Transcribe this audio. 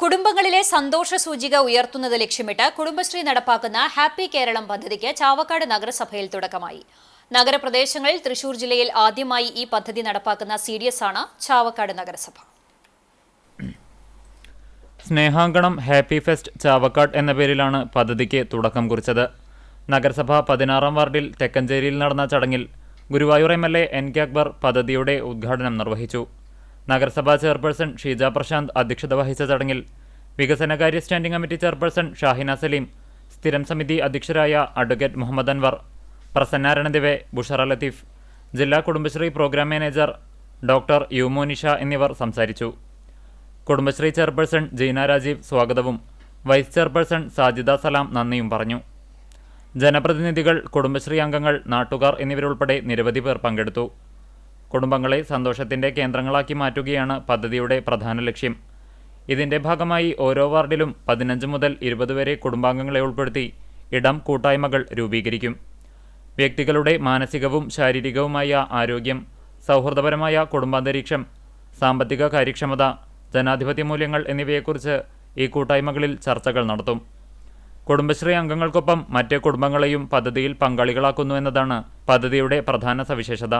കുടുംബങ്ങളിലെ സന്തോഷ സൂചിക ഉയർത്തുന്നത് ലക്ഷ്യമിട്ട് കുടുംബശ്രീ നടപ്പാക്കുന്ന ഹാപ്പി കേരളം പദ്ധതിക്ക് ചാവക്കാട് നഗരസഭയിൽ തുടക്കമായി. നഗരപ്രദേശങ്ങളിൽ തൃശൂർ ജില്ലയിൽ ആദ്യമായി ഈ പദ്ധതി നടപ്പാക്കുന്ന സി ഡി എസ് ആണ് ചാവക്കാട് നഗരസഭ. സ്നേഹാങ്കണം ഹാപ്പി ഫെസ്റ്റ് ചാവക്കാട് എന്ന പേരിലാണ് പദ്ധതിക്ക് തുടക്കം കുറിച്ചത്. നഗരസഭ പതിനാറാം വാർഡിൽ തെക്കഞ്ചേരിയിൽ നടന്ന ചടങ്ങിൽ Guruvayur M L A N K Akbar പദ്ധതിയുടെ ഉദ്ഘാടനം നിർവഹിച്ചു. നഗരസഭാ ചെയർപേഴ്സൺ ഷീജ പ്രശാന്ത് അധ്യക്ഷത വഹിച്ച ചടങ്ങിൽ വികസനകാര്യ standing committee chairperson Shahina Saleem സ്ഥിരം സമിതി അധ്യക്ഷരായ അഡ്വക്കേറ്റ് മുഹമ്മദ് അൻവർ പ്രസന്ന രണദിവെ ബുഷറ ലത്തീഫ് ജില്ലാ കുടുംബശ്രീ പ്രോഗ്രാം മാനേജർ ഡോക്ടർ യുമോനിഷ എന്നിവർ സംസാരിച്ചു. കുടുംബശ്രീ ചെയർപേഴ്സൺ ജീന രാജീവ് സ്വാഗതവും വൈസ് ചെയർപേഴ്സൺ സാജിദ സലാം നന്ദിയും പറഞ്ഞു. ജനപ്രതിനിധികൾ കുടുംബശ്രീ അംഗങ്ങൾ നാട്ടുകാർ എന്നിവരുൾപ്പെടെ നിരവധി പേർ പങ്കെടുത്തു. കുടുംബങ്ങളെ സന്തോഷത്തിന്റെ കേന്ദ്രങ്ങളാക്കി മാറ്റുകയാണ് പദ്ധതിയുടെ പ്രധാന ലക്ഷ്യം. ഇതിന്റെ ഭാഗമായി ഓരോ വാർഡിലും പതിനഞ്ച് മുതൽ ഇരുപത് വരെ കുടുംബാംഗങ്ങളെ ഉൾപ്പെടുത്തി ഇടം കൂട്ടായ്മകൾ രൂപീകരിക്കും. വ്യക്തികളുടെ മാനസികവും ശാരീരികവുമായ ആരോഗ്യം സൗഹൃദപരമായ കുടുംബാന്തരീക്ഷം സാമ്പത്തിക കാര്യക്ഷമത ജനാധിപത്യ മൂല്യങ്ങൾ എന്നിവയെക്കുറിച്ച് ഈ കൂട്ടായ്മകളിൽ ചർച്ചകൾ നടത്തും. കുടുംബശ്രീ അംഗങ്ങൾക്കൊപ്പം മറ്റ് കുടുംബങ്ങളെയും പദ്ധതിയിൽ പങ്കാളികളാക്കുന്നു എന്നതാണ് പദ്ധതിയുടെ പ്രധാന സവിശേഷത.